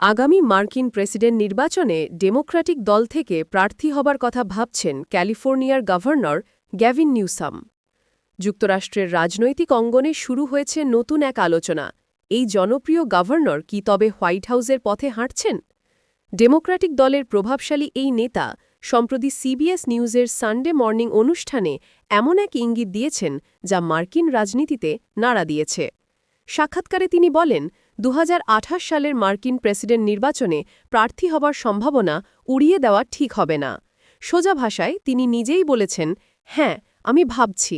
আগামী মার্কিন প্রেসিডেন্ট নির্বাচনে ডেমোক্র্যাটিক দল থেকে প্রার্থী হবার কথা ভাবছেন ক্যালিফোর্নিয়ার গভর্নর গ্যাভিন নিউসাম। যুক্তরাষ্ট্রের রাজনৈতিক অঙ্গনে শুরু হয়েছে নতুন এক আলোচনা। এই জনপ্রিয় গভর্নর কি তবে হোয়াইট হাউসের পথে হাঁটছেন? ডেমোক্র্যাটিক দলের প্রভাবশালী এই নেতা, সম্প্রতি সিবিএস নিউজের সানডে মর্নিং অনুষ্ঠানে এমন এক ইঙ্গিত দিয়েছেন যা মার্কিন রাজনীতিতে নাড়া দিয়েছে। সাক্ষাৎকারে তিনি বলেন দু হাজার আঠাশ সালের মার্কিন প্রেসিডেন্ট নির্বাচনে প্রার্থী হবার সম্ভাবনা উড়িয়ে দেওয়া ঠিক হবে না। সোজা ভাষায় তিনি নিজেই বলেছেন হ্যাঁ আমি ভাবছি।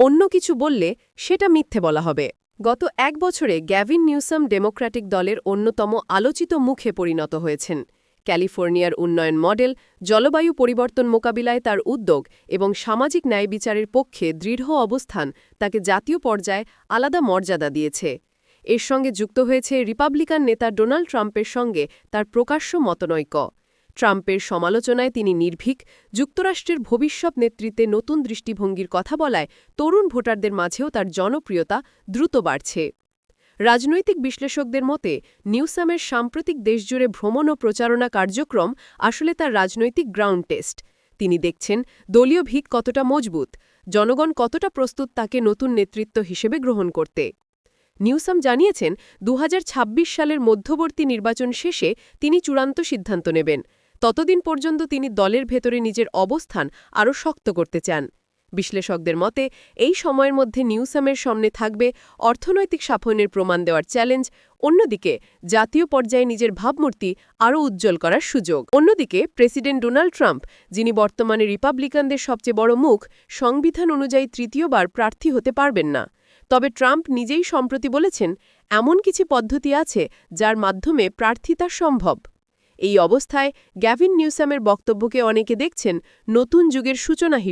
অন্য কিছু বললে সেটা মিথ্যে বলা হবে। গত এক বছরে গ্যাভিন নিউসাম ডেমোক্র্যাটিক দলের অন্যতম আলোচিত মুখে পরিণত হয়েছেন। ক্যালিফোর্নিয়ার উন্নয়ন মডেল, জলবায়ু পরিবর্তন মোকাবিলায় তার উদ্যোগ এবং সামাজিক ন্যায় বিচারের পক্ষে দৃঢ় অবস্থান তাকে জাতীয় পর্যায়ে আলাদা মর্যাদা দিয়েছে। এর সঙ্গে যুক্ত হয়েছে রিপাবলিকান নেতা ডোনাল্ড ট্রাম্পের সঙ্গে তার প্রকাশ্য মতনৈক্য। ট্রাম্পের সমালোচনায় তিনি নির্ভীক, যুক্তরাষ্ট্রের ভবিষ্যৎ নেতৃত্বে নতুন দৃষ্টিভঙ্গির কথা বলায় তরুণ ভোটারদের মাঝেও তার জনপ্রিয়তা দ্রুত বাড়ছে। রাজনৈতিক বিশ্লেষকদের মতে, নিউসামের সাম্প্রতিক দেশজুড়ে ভ্রমণ ও প্রচারণা কার্যক্রম আসলে তার রাজনৈতিক গ্রাউন্ড টেস্ট। তিনি দেখছেন, দলীয় ভিত কতটা মজবুত, জনগণ কতটা প্রস্তুত তাকে নতুন নেতৃত্ব হিসেবে গ্রহণ করতে। নিউসাম জানিয়েছেন দু হাজার ছাব্বিশ সালের মধ্যবর্তী নির্বাচন শেষে তিনি চূড়ান্ত সিদ্ধান্ত নেবেন। ততদিন পর্যন্ত তিনি দলের ভেতরে নিজের অবস্থান আরও শক্ত করতে চান। বিশ্লেষকদের মতে, এই সময়ের মধ্যে নিউসামের সামনে থাকবে অর্থনৈতিক সাফল্যের প্রমাণ দেওয়ার চ্যালেঞ্জ, অন্যদিকে জাতীয় পর্যায়ে নিজের ভাবমূর্তি আরও উজ্জ্বল করার সুযোগ। অন্যদিকে প্রেসিডেন্ট ডোনাল্ড ট্রাম্প, যিনি বর্তমানে রিপাবলিকানদের সবচেয়ে বড় মুখ, সংবিধান অনুযায়ী তৃতীয়বার প্রার্থী হতে পারবেন না। তবে ট্রাম্প নিজেই সম্প্রতি বলেছেন, এমন কিছু পদ্ধতি আছে যার মাধ্যমে প্রার্থিতা সম্ভব। এই অবস্থায় গ্যাভিন নিউসামের বক্তব্যকে অনেকে দেখছেন নতুন যুগের সূচনা হিসেবে।